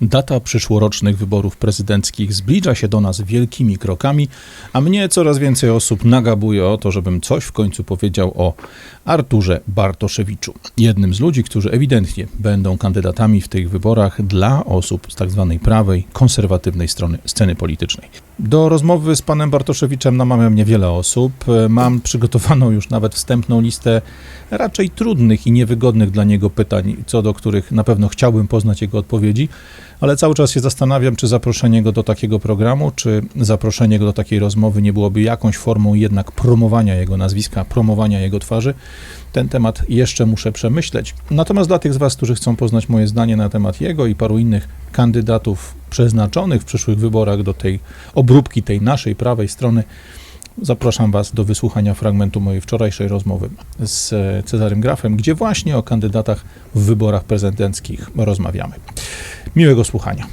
Data przyszłorocznych wyborów prezydenckich zbliża się do nas wielkimi krokami, a mnie coraz więcej osób nagabuje o to, żebym coś w końcu powiedział o Arturze Bartoszewiczu. Jednym z ludzi, którzy ewidentnie będą kandydatami w tych wyborach dla osób z tak zwanej prawej, konserwatywnej strony sceny politycznej. Do rozmowy z panem Bartoszewiczem namawia mnie wiele osób. Mam przygotowaną już nawet wstępną listę raczej trudnych i niewygodnych dla niego pytań, co do których na pewno chciałbym poznać jego odpowiedzi, ale cały czas się zastanawiam, czy zaproszenie go do takiego programu, czy zaproszenie go do takiej rozmowy nie byłoby jakąś formą jednak promowania jego nazwiska, promowania jego twarzy. Ten temat jeszcze muszę przemyśleć. Natomiast dla tych z Was, którzy chcą poznać moje zdanie na temat jego i paru innych kandydatów przeznaczonych w przyszłych wyborach do tej obróbki tej naszej prawej strony, Zapraszam Was do wysłuchania fragmentu mojej wczorajszej rozmowy z Cezarym Grafem, gdzie właśnie o kandydatach w wyborach prezydenckich rozmawiamy. Miłego słuchania.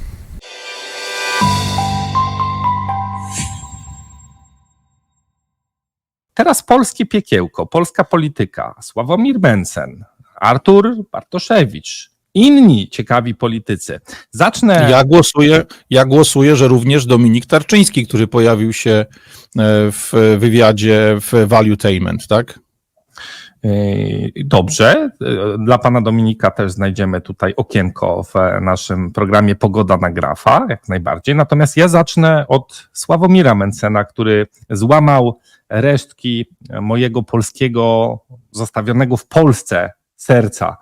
Teraz polskie piekiełko, polska polityka. Sławomir Mencen, Artur Bartoszewicz, inni ciekawi politycy. Zacznę. Ja głosuję, ja głosuję, że również Dominik Tarczyński, który pojawił się e, w wywiadzie w Valuetainment, tak? Yy, Dobrze. Yy, Dla pana Dominika też znajdziemy tutaj okienko w naszym programie Pogoda na Grafa, jak najbardziej. Natomiast ja zacznę od Sławomira Mencena, który złamał resztki mojego polskiego, zostawionego w Polsce serca.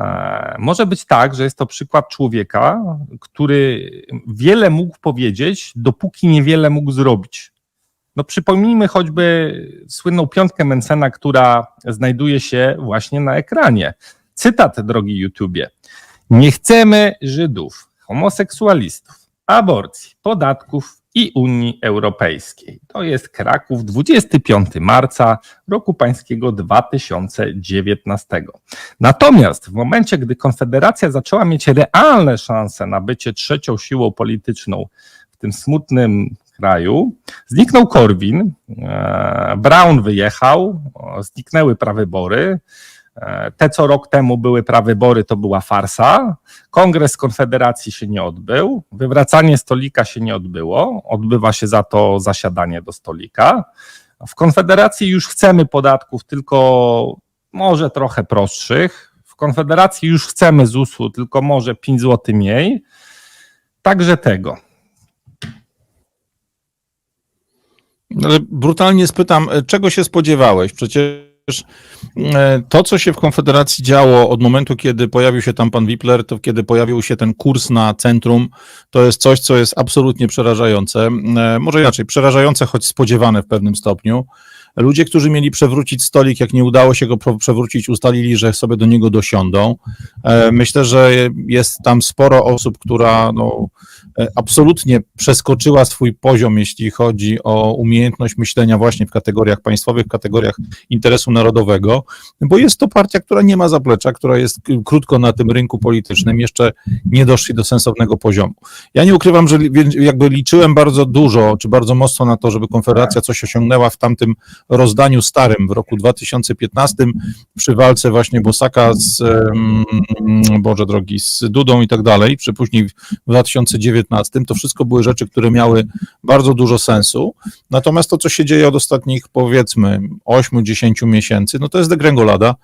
E, Może być tak, że jest to przykład człowieka, który wiele mógł powiedzieć, dopóki niewiele mógł zrobić. No przypomnijmy choćby słynną piątkę Mencena, która znajduje się właśnie na ekranie. Cytat, drogi YouTubie. Nie chcemy Żydów, homoseksualistów, aborcji, podatków i Unii Europejskiej. To jest Kraków, 25 marca roku pańskiego 2019. Natomiast w momencie, gdy Konfederacja zaczęła mieć realne szanse na bycie trzecią siłą polityczną w tym smutnym kraju, zniknął Korwin, e, Brown wyjechał, zniknęły prawybory. E, Te, co rok temu były prawybory, to była farsa. Kongres Konfederacji się nie odbył, wywracanie stolika się nie odbyło, odbywa się za to zasiadanie do stolika. W Konfederacji już chcemy podatków, tylko może trochę prostszych. W Konfederacji już chcemy ZUS-u, tylko może 5 zł mniej. Także tego. Ale brutalnie spytam, e, czego się spodziewałeś? Przecież e, to, co się w Konfederacji działo od momentu, kiedy pojawił się tam pan Wipler, to kiedy pojawił się ten kurs na centrum, to jest coś, co jest absolutnie przerażające. E, Może inaczej, przerażające, choć spodziewane w pewnym stopniu. Ludzie, którzy mieli przewrócić stolik, jak nie udało się go przewrócić, ustalili, że sobie do niego dosiądą. E, Myślę, że jest tam sporo osób, która no, e, absolutnie przeskoczyła swój poziom, jeśli chodzi o umiejętność myślenia właśnie w kategoriach państwowych, w kategoriach interesu narodowego, bo jest to partia, która nie ma zaplecza, która jest krótko na tym rynku politycznym, jeszcze nie doszli do sensownego poziomu. Ja nie ukrywam, że jakby liczyłem bardzo dużo, czy bardzo mocno na to, żeby Konfederacja coś osiągnęła w tamtym rozdaniu starym w roku 2015 przy walce właśnie Bosaka z, Boże drogi, z Dudą i tak dalej, przy później w 2019, to wszystko były rzeczy, które miały bardzo dużo sensu. Natomiast to, co się dzieje od ostatnich powiedzmy 8-10 miesięcy, no to jest degrengolada.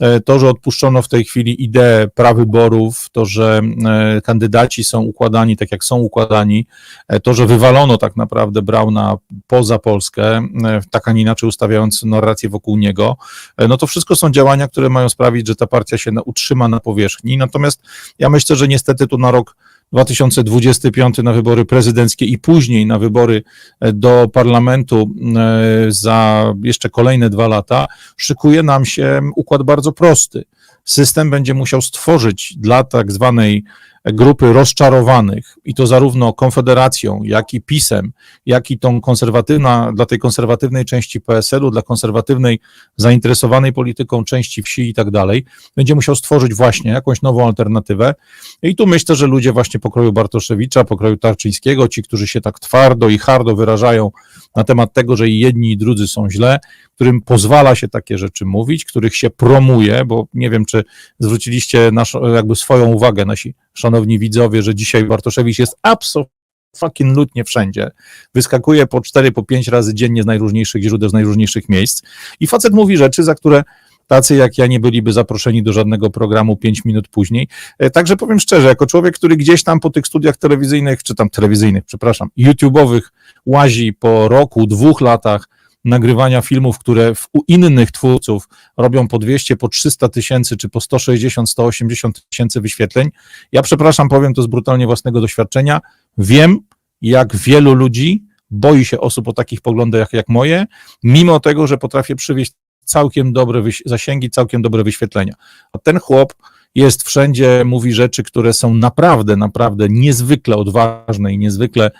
E, To, że odpuszczono w tej chwili ideę prawyborów, to, że e, kandydaci są układani tak, jak są układani, e, to, że wywalono tak naprawdę Brauna poza Polskę, tak a nie inaczej ustawiając narrację wokół niego, e, no to wszystko są działania, które mają sprawić, że ta partia się utrzyma na powierzchni. Natomiast ja myślę, że niestety tu na rok 2025 na wybory prezydenckie i później na wybory e, do parlamentu e, za jeszcze kolejne dwa lata szykuje nam się układ bardzo prosty. System będzie musiał stworzyć dla tak zwanej grupy rozczarowanych, i to zarówno Konfederacją, jak i PiSem, jak i tą konserwatywna, dla tej konserwatywnej części PSL-u, dla konserwatywnej, zainteresowanej polityką części wsi i tak dalej, będzie musiał stworzyć właśnie jakąś nową alternatywę. I tu myślę, że ludzie właśnie pokroju Bartoszewicza, pokroju Tarczyńskiego, ci, którzy się tak twardo i hardo wyrażają na temat tego, że i jedni i drudzy są źle, którym pozwala się takie rzeczy mówić, których się promuje, bo nie wiem, czy zwróciliście naszą, jakby swoją uwagę nasi szanowni widzowie, że dzisiaj Bartoszewicz jest absolutnie wszędzie. Wyskakuje po 4, po 5 razy dziennie z najróżniejszych źródeł, z najróżniejszych miejsc i facet mówi rzeczy, za które tacy jak ja nie byliby zaproszeni do żadnego programu 5 minut później. E, Także powiem szczerze, jako człowiek, który gdzieś tam po tych studiach telewizyjnych, czy tam telewizyjnych, przepraszam, YouTube'owych łazi po roku, dwóch latach nagrywania filmów, które w, u innych twórców robią po 200, po 300 tysięcy, czy po 160, 180 tysięcy wyświetleń. Ja przepraszam, powiem to z brutalnie własnego doświadczenia. Wiem, jak wielu ludzi boi się osób o takich poglądach jak moje, mimo tego, że potrafię przywieźć całkiem dobre zasięgi, całkiem dobre wyświetlenia. A ten chłop jest wszędzie, mówi rzeczy, które są naprawdę, naprawdę niezwykle odważne i niezwykle,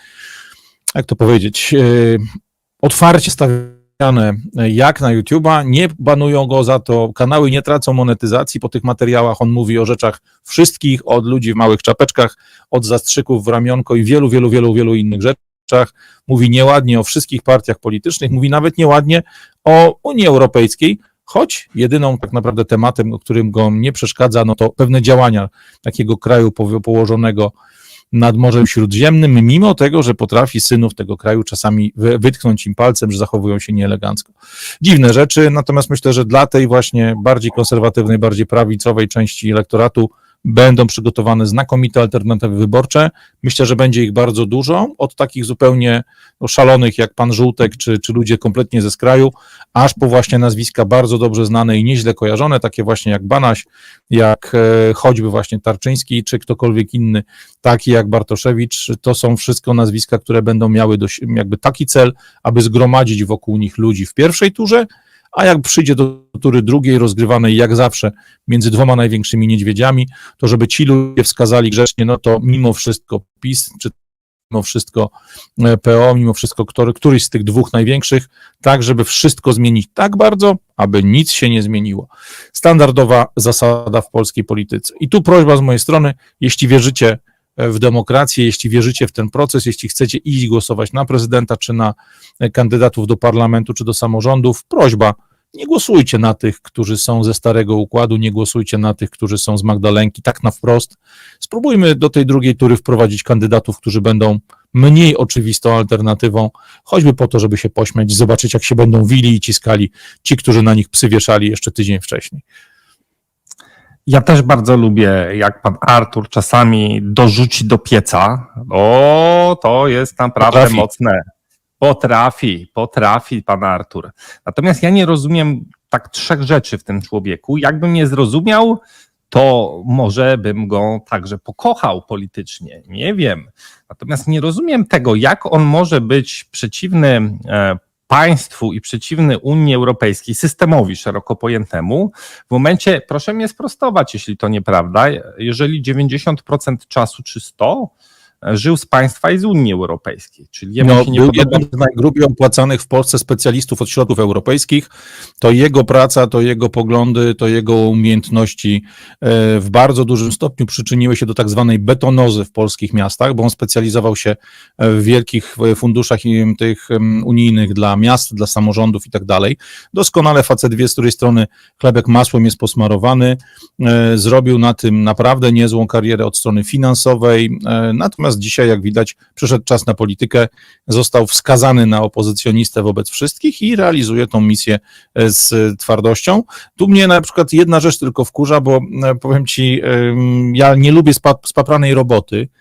jak to powiedzieć, yy, otwarcie stawiane jak na YouTube'a, nie banują go za to, kanały nie tracą monetyzacji po tych materiałach, on mówi o rzeczach wszystkich, od ludzi w małych czapeczkach, od zastrzyków w ramionko i wielu, wielu, wielu, wielu innych rzeczach, mówi nieładnie o wszystkich partiach politycznych, mówi nawet nieładnie o Unii Europejskiej, choć jedyną tak naprawdę tematem, o którym go nie przeszkadza, no to pewne działania takiego kraju położonego nad Morzem Śródziemnym, mimo tego, że potrafi synów tego kraju czasami wy- wytknąć im palcem, że zachowują się nieelegancko. Dziwne rzeczy, natomiast myślę, że dla tej właśnie bardziej konserwatywnej, bardziej prawicowej części elektoratu będą przygotowane znakomite alternatywy wyborcze. Myślę, że będzie ich bardzo dużo, od takich zupełnie no, szalonych jak pan Żółtek, czy, czy ludzie kompletnie ze skraju, aż po właśnie nazwiska bardzo dobrze znane i nieźle kojarzone, takie właśnie jak Banaś, jak e, choćby właśnie Tarczyński, czy ktokolwiek inny, taki jak Bartoszewicz, to są wszystko nazwiska, które będą miały dość, jakby taki cel, aby zgromadzić wokół nich ludzi w pierwszej turze, a jak przyjdzie do tury drugiej, rozgrywanej jak zawsze między dwoma największymi niedźwiedziami, to żeby ci ludzie wskazali grzecznie, no to mimo wszystko PiS, czy mimo wszystko e, PO, mimo wszystko który, któryś z tych dwóch największych, tak żeby wszystko zmienić tak bardzo, aby nic się nie zmieniło. Standardowa zasada w polskiej polityce. I tu prośba z mojej strony, jeśli wierzycie w demokrację, jeśli wierzycie w ten proces, jeśli chcecie iść głosować na prezydenta, czy na e, kandydatów do parlamentu, czy do samorządów, prośba, nie głosujcie na tych, którzy są ze starego układu, nie głosujcie na tych, którzy są z Magdalenki, tak na wprost. Spróbujmy do tej drugiej tury wprowadzić kandydatów, którzy będą mniej oczywistą alternatywą, choćby po to, żeby się pośmiać, zobaczyć, jak się będą wili i ciskali ci, którzy na nich psy wieszali jeszcze tydzień wcześniej. Ja też bardzo lubię, jak pan Artur czasami dorzuci do pieca. O, to jest naprawdę Potrafi. mocne. Potrafi, potrafi pan Artur. Natomiast ja nie rozumiem tak trzech rzeczy w tym człowieku. Jakbym nie zrozumiał, to może bym go także pokochał politycznie. Nie wiem. Natomiast nie rozumiem tego, jak on może być przeciwny e, państwu i przeciwny Unii Europejskiej, systemowi szeroko pojętemu, w momencie, proszę mnie sprostować, jeśli to nieprawda, jeżeli 90% czasu czy 100 żył z państwa i z Unii Europejskiej, czyli jemu No, się nie był podoba. jednym z najgrubiej opłacanych w Polsce specjalistów od środków europejskich. To jego praca, to jego poglądy, to jego umiejętności e, w bardzo dużym stopniu przyczyniły się do tak zwanej betonozy w polskich miastach, bo on specjalizował się e, w wielkich e, funduszach tych unijnych dla miast, dla samorządów i tak dalej. Doskonale facet wie, z której strony chlebek masłem jest posmarowany. Zrobił na tym naprawdę niezłą karierę od strony finansowej. E, Natomiast dzisiaj, jak widać, przyszedł czas na politykę, został wskazany na opozycjonistę wobec wszystkich i realizuje tą misję e, z twardością. Tu mnie na przykład jedna rzecz tylko wkurza, bo e, powiem ci, em, ja nie lubię spa, spapranej roboty, e,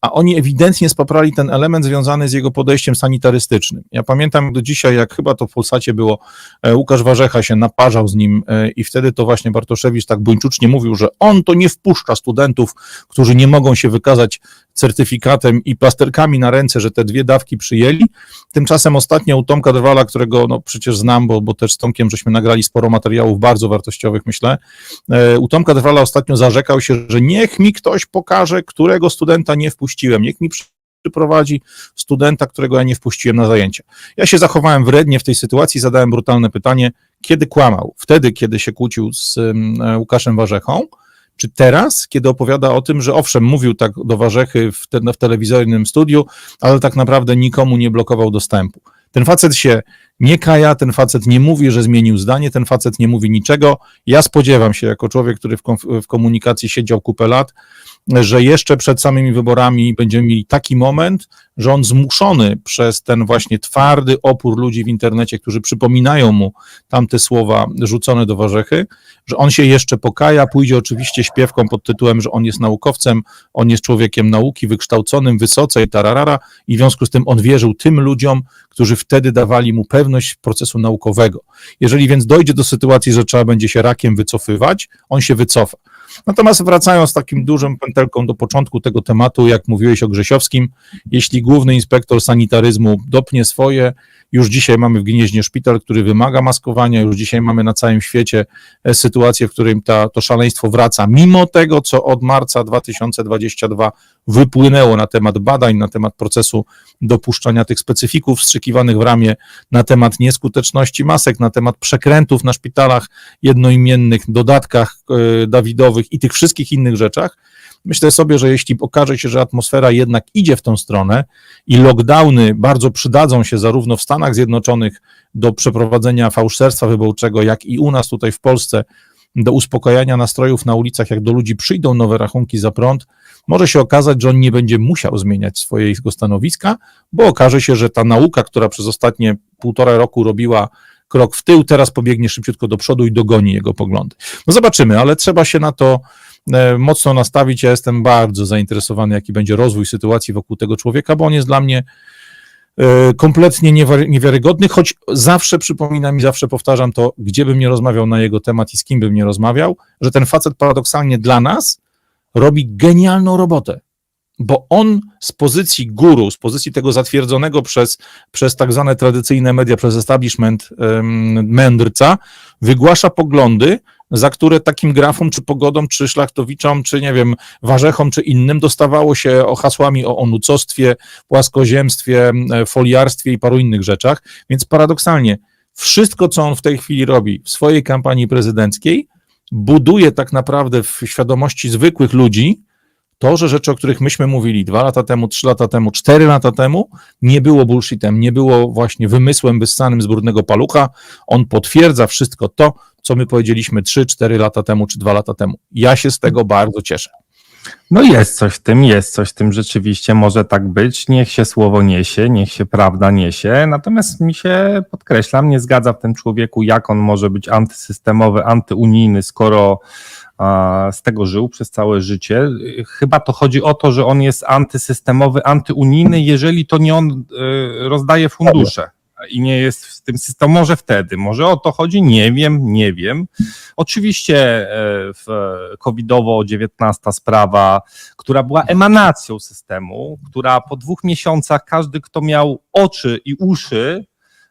a oni ewidentnie spaprali ten element związany z jego podejściem sanitarystycznym. Ja pamiętam do dzisiaj, jak chyba to w Polsacie było, e, Łukasz Warzecha się naparzał z nim e, i wtedy to właśnie Bartoszewicz tak buńczucznie mówił, że on to nie wpuszcza studentów, którzy nie mogą się wykazać certyfikatem i plasterkami na ręce, że te dwie dawki przyjęli. Tymczasem ostatnio u Tomka Drwala, którego no przecież znam, bo, bo też z Tomkiem żeśmy nagrali sporo materiałów bardzo wartościowych, myślę. E, U Tomka Drwala ostatnio zarzekał się, że niech mi ktoś pokaże, którego studenta nie wpuściłem, niech mi przyprowadzi studenta, którego ja nie wpuściłem na zajęcia. Ja się zachowałem wrednie w tej sytuacji, zadałem brutalne pytanie, kiedy kłamał? Wtedy, kiedy się kłócił z um, Łukaszem Warzechą, czy teraz, kiedy opowiada o tym, że owszem, mówił tak do Warzechy w, te, w telewizyjnym studiu, ale tak naprawdę nikomu nie blokował dostępu. Ten facet się nie kaja, ten facet nie mówi, że zmienił zdanie, ten facet nie mówi niczego. Ja spodziewam się, jako człowiek, który w, w komunikacji siedział kupę lat, że jeszcze przed samymi wyborami będziemy mieli taki moment, że on zmuszony przez ten właśnie twardy opór ludzi w internecie, którzy przypominają mu tamte słowa rzucone do warzechy, że on się jeszcze pokaja, pójdzie oczywiście śpiewką pod tytułem, że on jest naukowcem, on jest człowiekiem nauki, wykształconym wysoce i tararara i w związku z tym on wierzył tym ludziom, którzy wtedy dawali mu pewność procesu naukowego. Jeżeli więc dojdzie do sytuacji, że trzeba będzie się rakiem wycofywać, on się wycofa. Natomiast wracając takim dużym pętelką do początku tego tematu, jak mówiłeś o Grzesiowskim, jeśli główny inspektor sanitaryzmu dopnie swoje, już dzisiaj mamy w Gnieźnie szpital, który wymaga maskowania, już dzisiaj mamy na całym świecie e, sytuację, w którym ta, to szaleństwo wraca, mimo tego, co od marca 2022 wypłynęło na temat badań, na temat procesu dopuszczania tych specyfików wstrzykiwanych w ramię, na temat nieskuteczności masek, na temat przekrętów na szpitalach jednoimiennych, dodatkach e, Dawidowych i tych wszystkich innych rzeczach. Myślę sobie, że jeśli okaże się, że atmosfera jednak idzie w tą stronę i lockdowny bardzo przydadzą się zarówno w Stanach Zjednoczonych do przeprowadzenia fałszerstwa wyborczego, jak i u nas tutaj w Polsce do uspokajania nastrojów na ulicach, jak do ludzi przyjdą nowe rachunki za prąd, może się okazać, że on nie będzie musiał zmieniać swojego stanowiska, bo okaże się, że ta nauka, która przez ostatnie półtora roku robiła krok w tył, teraz pobiegnie szybciutko do przodu i dogoni jego poglądy. No zobaczymy, ale trzeba się na to e, mocno nastawić. Ja jestem bardzo zainteresowany, jaki będzie rozwój sytuacji wokół tego człowieka, bo on jest dla mnie e, kompletnie niewiarygodny, choć zawsze przypominam i zawsze powtarzam to, gdzie bym nie rozmawiał na jego temat i z kim bym nie rozmawiał, że ten facet paradoksalnie dla nas robi genialną robotę. Bo on z pozycji guru, z pozycji tego zatwierdzonego przez, przez tak zwane tradycyjne media, przez establishment mędrca, wygłasza poglądy, za które takim grafom, czy pogodom, czy szlachtowiczom, czy nie wiem, warzechom, czy innym dostawało się o hasłami o onucostwie, płaskoziemstwie, foliarstwie i paru innych rzeczach. Więc paradoksalnie, wszystko, co on w tej chwili robi w swojej kampanii prezydenckiej, buduje tak naprawdę w świadomości zwykłych ludzi to, że rzeczy, o których myśmy mówili dwa lata temu, trzy lata temu, cztery lata temu, nie było bullshitem, nie było właśnie wymysłem wyssanym z brudnego palucha. On potwierdza wszystko to, co my powiedzieliśmy trzy, cztery lata temu, czy dwa lata temu. Ja się z tego bardzo cieszę. No jest coś w tym, jest coś w tym rzeczywiście, może tak być. Niech się słowo niesie, niech się prawda niesie. Natomiast mi się, podkreślam, nie zgadza w tym człowieku, jak on może być antysystemowy, antyunijny, skoro a, z tego żył przez całe życie. Chyba to chodzi o to, że on jest antysystemowy, antyunijny, jeżeli to nie on y, rozdaje fundusze. I nie jest w tym systemie, może wtedy, może o to chodzi, nie wiem, nie wiem. Oczywiście e, w covidowo-19 sprawa, która była emanacją systemu, która po dwóch miesiącach każdy, kto miał oczy i uszy,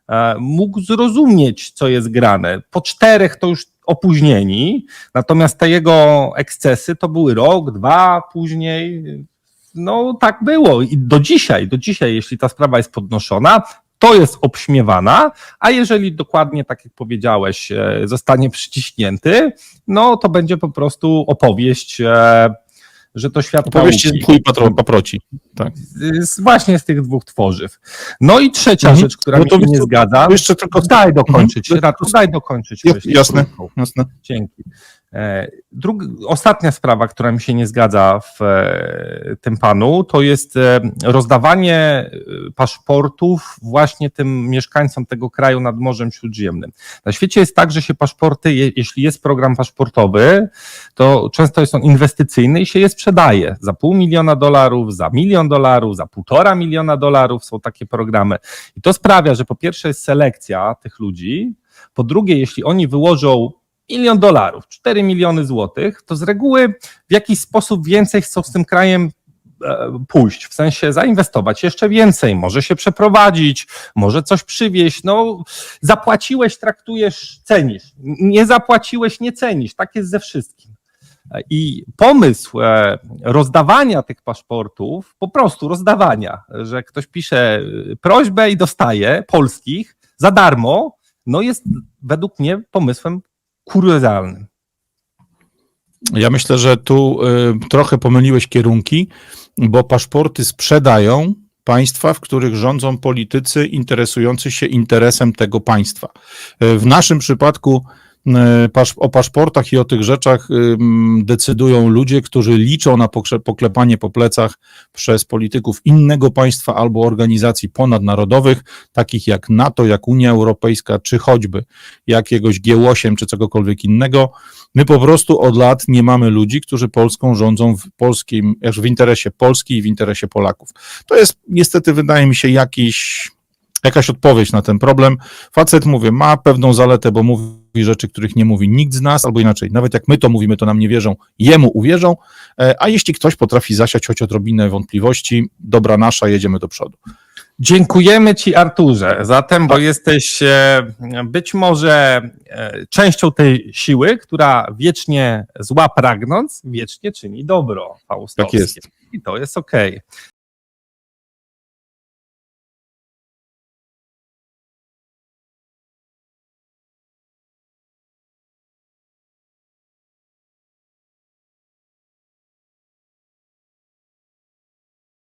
e, mógł zrozumieć, co jest grane. Po czterech to już opóźnieni, natomiast te jego ekscesy to były rok, dwa później. No tak było i do dzisiaj, do dzisiaj, jeśli ta sprawa jest podnoszona, to jest obśmiewana, a jeżeli dokładnie, tak jak powiedziałeś, e, zostanie przyciśnięty, no to będzie po prostu opowieść, e, że to świat Opowieści nauki. z chuj patro, paproci. Tak. Z- właśnie z tych dwóch tworzyw. No i trzecia Mhm. rzecz, która No mi to się nie zgadza. Jeszcze tylko Daj dokończyć, Mhm. Radku, daj dokończyć. Jasne. Jasne. Dzięki. E, Drugi, ostatnia sprawa, która mi się nie zgadza w e, tym panu, to jest e, rozdawanie paszportów właśnie tym mieszkańcom tego kraju nad Morzem Śródziemnym. Na świecie jest tak, że się paszporty, je- jeśli jest program paszportowy, to często jest on inwestycyjny i się je sprzedaje za pół miliona dolarów, za milion dolarów, za półtora miliona dolarów są takie programy. I to sprawia, że po pierwsze jest selekcja tych ludzi, po drugie, jeśli oni wyłożą milion dolarów, 4 miliony złotych, to z reguły w jakiś sposób więcej chcą z tym krajem e, pójść, w sensie zainwestować jeszcze więcej, może się przeprowadzić, może coś przywieźć. No, zapłaciłeś, traktujesz, cenisz. Nie zapłaciłeś, nie cenisz. Tak jest ze wszystkim. I pomysł e, rozdawania tych paszportów, po prostu rozdawania, że ktoś pisze e, prośbę i dostaje polskich za darmo, no jest według mnie pomysłem kuriozalnym. Ja myślę, że tu y, trochę pomyliłeś kierunki, bo paszporty sprzedają państwa, w których rządzą politycy interesujący się interesem tego państwa. Y, W naszym przypadku o paszportach i o tych rzeczach decydują ludzie, którzy liczą na poklepanie po plecach przez polityków innego państwa albo organizacji ponadnarodowych, takich jak NATO, jak Unia Europejska, czy choćby jakiegoś G8 czy cokolwiek innego. My po prostu od lat nie mamy ludzi, którzy Polską rządzą w polskim, w interesie Polski i w interesie Polaków. To jest niestety, wydaje mi się, jakiś, jakaś odpowiedź na ten problem. Facet, mówię, ma pewną zaletę, bo mówi rzeczy, których nie mówi nikt z nas, albo inaczej, nawet jak my to mówimy, to nam nie wierzą, jemu uwierzą, e, a jeśli ktoś potrafi zasiać choć odrobinę wątpliwości, dobra nasza, jedziemy do przodu. Dziękujemy Ci, Arturze, zatem, bo jesteś e, być może e, częścią tej siły, która wiecznie zła pragnąc, wiecznie czyni dobro. Faustowskie. Tak jest. I to jest okej.